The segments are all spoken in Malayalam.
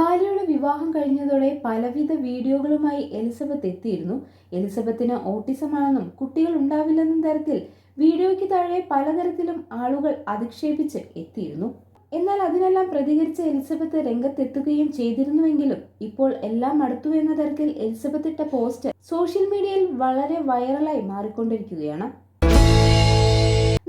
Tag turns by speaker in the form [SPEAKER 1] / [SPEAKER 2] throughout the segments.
[SPEAKER 1] ബാലയുടെ വിവാഹം കഴിഞ്ഞതോടെ പലവിധ വീഡിയോകളുമായി എലിസബത്ത് എത്തിയിരുന്നു. എലിസബത്തിന് ഓട്ടിസമാണെന്നും കുട്ടികൾ ഉണ്ടാവില്ലെന്നും തരത്തിൽ വീഡിയോയ്ക്ക് താഴെ പലതരത്തിലും ആളുകൾ അധിക്ഷേപിച്ച് എത്തിയിരുന്നു. എന്നാൽ അതിനെല്ലാം പ്രതികരിച്ച എലിസബത്ത് രംഗത്തെത്തുകയും ചെയ്തിരുന്നുവെങ്കിലും ഇപ്പോൾ എല്ലാം അടുത്തു എന്ന തരത്തിൽ എലിസബത്ത് ഇട്ട പോസ്റ്റ് സോഷ്യൽ മീഡിയയിൽ വളരെ വൈറലായി മാറിക്കൊണ്ടിരിക്കുകയാണ്.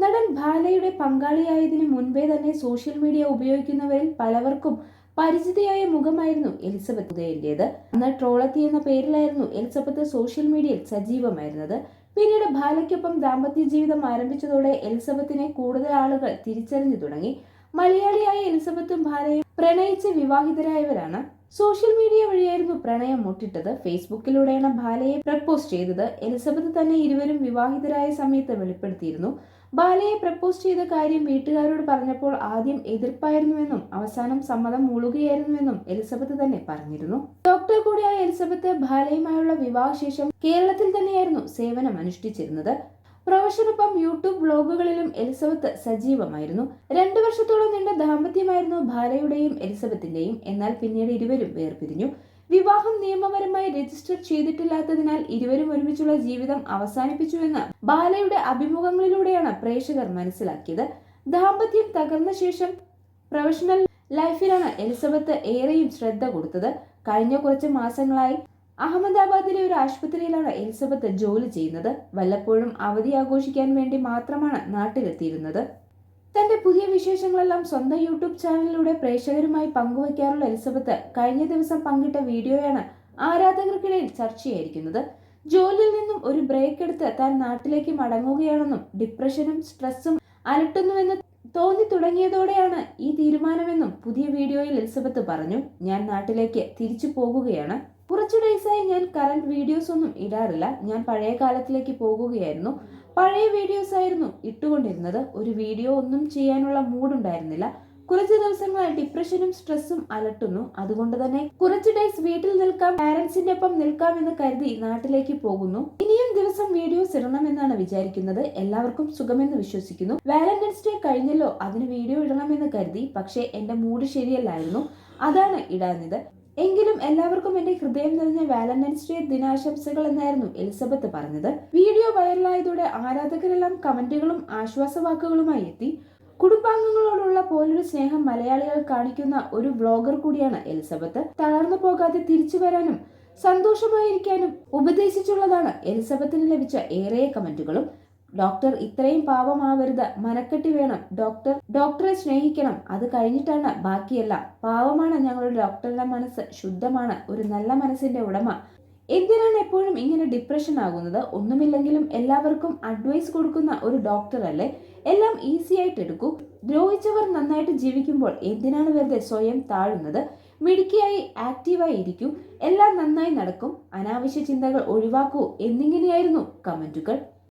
[SPEAKER 1] നടൻ ഭാലയുടെ പങ്കാളിയായതിനു മുൻപേ തന്നെ സോഷ്യൽ മീഡിയ ഉപയോഗിക്കുന്നവരിൽ പലവർക്കും പരിചിതയായ മുഖമായിരുന്നു എലിസബത്ത് ഉദയന്റേത്. അന്ന് ട്രോളത്തി എന്ന പേരിലായിരുന്നു എലിസബത്ത് സോഷ്യൽ മീഡിയയിൽ സജീവമായിരുന്നത്. പിന്നീട് ഭാലയ്ക്കൊപ്പം ദാമ്പത്യ ജീവിതം ആരംഭിച്ചതോടെ എലിസബത്തിനെ കൂടുതൽ ആളുകൾ തിരിച്ചറിഞ്ഞു തുടങ്ങി. മലയാളിയായ എലിസബത്തും ഭാലയും പ്രണയിച്ച് വിവാഹിതരായവരാണ്. സോഷ്യൽ മീഡിയ വഴിയായിരുന്നു പ്രണയം മുട്ടിട്ടത്. ഫേസ്ബുക്കിലൂടെയാണ് ഭാലയെ പ്രപ്പോസ് ചെയ്തത്. എലിസബത്ത് തന്നെ ഇരുവരും വിവാഹിതരായ സമയത്ത് വെളിപ്പെടുത്തിയിരുന്നു. ബാലയെ പ്രപ്പോസ് ചെയ്ത കാര്യം വീട്ടുകാരോട് പറഞ്ഞപ്പോൾ ആദ്യം എതിർപ്പായിരുന്നുവെന്നും അവസാനം സമ്മതം മൂളുകയായിരുന്നുവെന്നും എലിസബത്ത് തന്നെ പറഞ്ഞിരുന്നു. ഡോക്ടർ കൂടിയായ എലിസബത്ത് ബാലയുമായുള്ള വിവാഹശേഷം കേരളത്തിൽ തന്നെയായിരുന്നു സേവനം അനുഷ്ഠിച്ചിരുന്നത്. പ്രൊഫഷനൊപ്പം യൂട്യൂബ് ബ്ലോഗുകളിലും എലിസബത്ത് സജീവമായിരുന്നു. രണ്ടു വർഷത്തോളം നീണ്ട ദാമ്പത്യമായിരുന്നു ബാലയുടെയും എലിസബത്തിന്റെയും എന്നാൽ പിന്നീട് ഇരുവരും വേർപിരിഞ്ഞു. വിവാഹം നിയമപരമായി രജിസ്റ്റർ ചെയ്തിട്ടില്ലാത്തതിനാൽ ഇരുവരും ഒരുമിച്ചുള്ള ജീവിതം അവസാനിപ്പിച്ചുവെന്ന് ബാലയുടെ അഭിമുഖങ്ങളിലൂടെയാണ് പ്രേക്ഷകർ മനസ്സിലാക്കിയത്. ദാമ്പത്യം തകർന്ന ശേഷം പ്രൊഫഷണൽ ലൈഫിലാണ് എലിസബത്ത് ഏറെയും ശ്രദ്ധ കൊടുത്തത്. കഴിഞ്ഞ കുറച്ച് മാസങ്ങളായി അഹമ്മദാബാദിലെ ഒരു ആശുപത്രിയിലാണ് എലിസബത്ത് ജോലി ചെയ്യുന്നത്. വല്ലപ്പോഴും അവധി ആഘോഷിക്കാൻ വേണ്ടി മാത്രമാണ് നാട്ടിലെത്തിയിരുന്നത്. തന്റെ പുതിയ വിശേഷങ്ങളെല്ലാം സ്വന്തം യൂട്യൂബ് ചാനലിലൂടെ പ്രേക്ഷകരുമായി പങ്കുവയ്ക്കാറുള്ള എലിസബത്ത് കഴിഞ്ഞ ദിവസം പങ്കിട്ട വീഡിയോയാണ് ആരാധകർക്കിടയിൽ ചർച്ചയായിരിക്കുന്നത്. ജോലിയിൽ നിന്നും ഒരു ബ്രേക്ക് എടുത്ത് താൻ നാട്ടിലേക്ക് മടങ്ങുകയാണെന്നും ഡിപ്രഷനും സ്ട്രെസ്സും അലട്ടുന്നുവെന്ന് തോന്നി തുടങ്ങിയതോടെയാണ് ഈ തീരുമാനമെന്നും പുതിയ വീഡിയോയിൽ എലിസബത്ത് പറഞ്ഞു. ഞാൻ നാട്ടിലേക്ക് തിരിച്ചു പോകുകയാണ്. കുറച്ചു ഡേയ്സായി ഞാൻ കറണ്ട് വീഡിയോസ് ഒന്നും ഇടാറില്ല. ഞാൻ പഴയ കാലത്തിലേക്ക് പോകുകയായിരുന്നു. പഴയ വീഡിയോസ് ആയിരുന്നു ഇട്ടുകൊണ്ടിരുന്നത്. ഒരു വീഡിയോ ഒന്നും ചെയ്യാനുള്ള മൂഡ് ഉണ്ടായിരുന്നില്ല. കുറച്ച് ദിവസങ്ങളായി ഡിപ്രഷനും സ്ട്രെസ്സും അലട്ടുന്നു. അതുകൊണ്ട് തന്നെ കുറച്ച് ഡേയ്സ് വീട്ടിൽ നിൽക്കാം പാരന്റ്സിന്റെ ഒപ്പം നിൽക്കാം എന്ന് കരുതി നാട്ടിലേക്ക് പോകുന്നു. ഇനിയും ദിവസം വീഡിയോസ് ഇടണമെന്നാണ് വിചാരിക്കുന്നത്. എല്ലാവർക്കും സുഖമെന്ന് വിശ്വസിക്കുന്നു. വാലന്റൈൻസ് ഡേ കഴിഞ്ഞല്ലോ അതിന് വീഡിയോ ഇടണമെന്ന് കരുതി. പക്ഷേ എന്റെ മൂഡ് ശരിയല്ലായിരുന്നു. അതാണ് ഇടാഞ്ഞത്. എങ്കിലും എല്ലാവർക്കും എന്റെ ഹൃദയം നിറഞ്ഞ വാലന്റൈൻസ് ഡേ ദിനാശംസകൾ എന്നായിരുന്നു എലിസബത്ത് പറഞ്ഞത്. വീഡിയോ വൈറലായതോടെ ആരാധകരെല്ലാം കമന്റുകളും ആശ്വാസവാക്കുകളുമായി എത്തി. കുടുംബാംഗങ്ങളോടുള്ള പോലൊരു സ്നേഹം മലയാളികൾ കാണിക്കുന്ന ഒരു വ്ളോഗർ കൂടിയാണ് എലിസബത്ത്. തളർന്നു പോകാതെ തിരിച്ചു വരാനും സന്തോഷമായിരിക്കാനും ഉപദേശിച്ചുള്ളതാണ് എലിസബത്തിന് ലഭിച്ച ഏറെ കമന്റുകളും. ഡോക്ടർ ഇത്രയും പാവമാവരുത് മനക്കെട്ടി വേണം. ഡോക്ടർ ഡോക്ടറെ സ്നേഹിക്കണം. അത് കഴിഞ്ഞിട്ടാണ് ബാക്കിയെല്ലാം. പാവമാണ് ഞങ്ങളുടെ ഡോക്ടറുടെ മനസ്സ്. ശുദ്ധമാണ്. ഒരു നല്ല മനസ്സിന്റെ ഉടമ. എന്തിനാണ് എപ്പോഴും ഇങ്ങനെ ഡിപ്രഷൻ ആകുന്നത്? ഒന്നുമില്ലെങ്കിലും എല്ലാവർക്കും അഡ്വൈസ് കൊടുക്കുന്ന ഒരു ഡോക്ടർ അല്ലേ? എല്ലാം ഈസി ആയിട്ട് എടുക്കൂ. ദ്രോഹിച്ചവർ നന്നായിട്ട് ജീവിക്കുമ്പോൾ എന്തിനാണ് വെറുതെ സ്വയം താഴുന്നത്? മിടുക്കിയായി ആക്റ്റീവായി ഇരിക്കൂ എല്ലാം നന്നായി നടക്കും. അനാവശ്യ ചിന്തകൾ ഒഴിവാക്കൂ. എന്നിങ്ങനെയായിരുന്നു കമന്റുകൾ.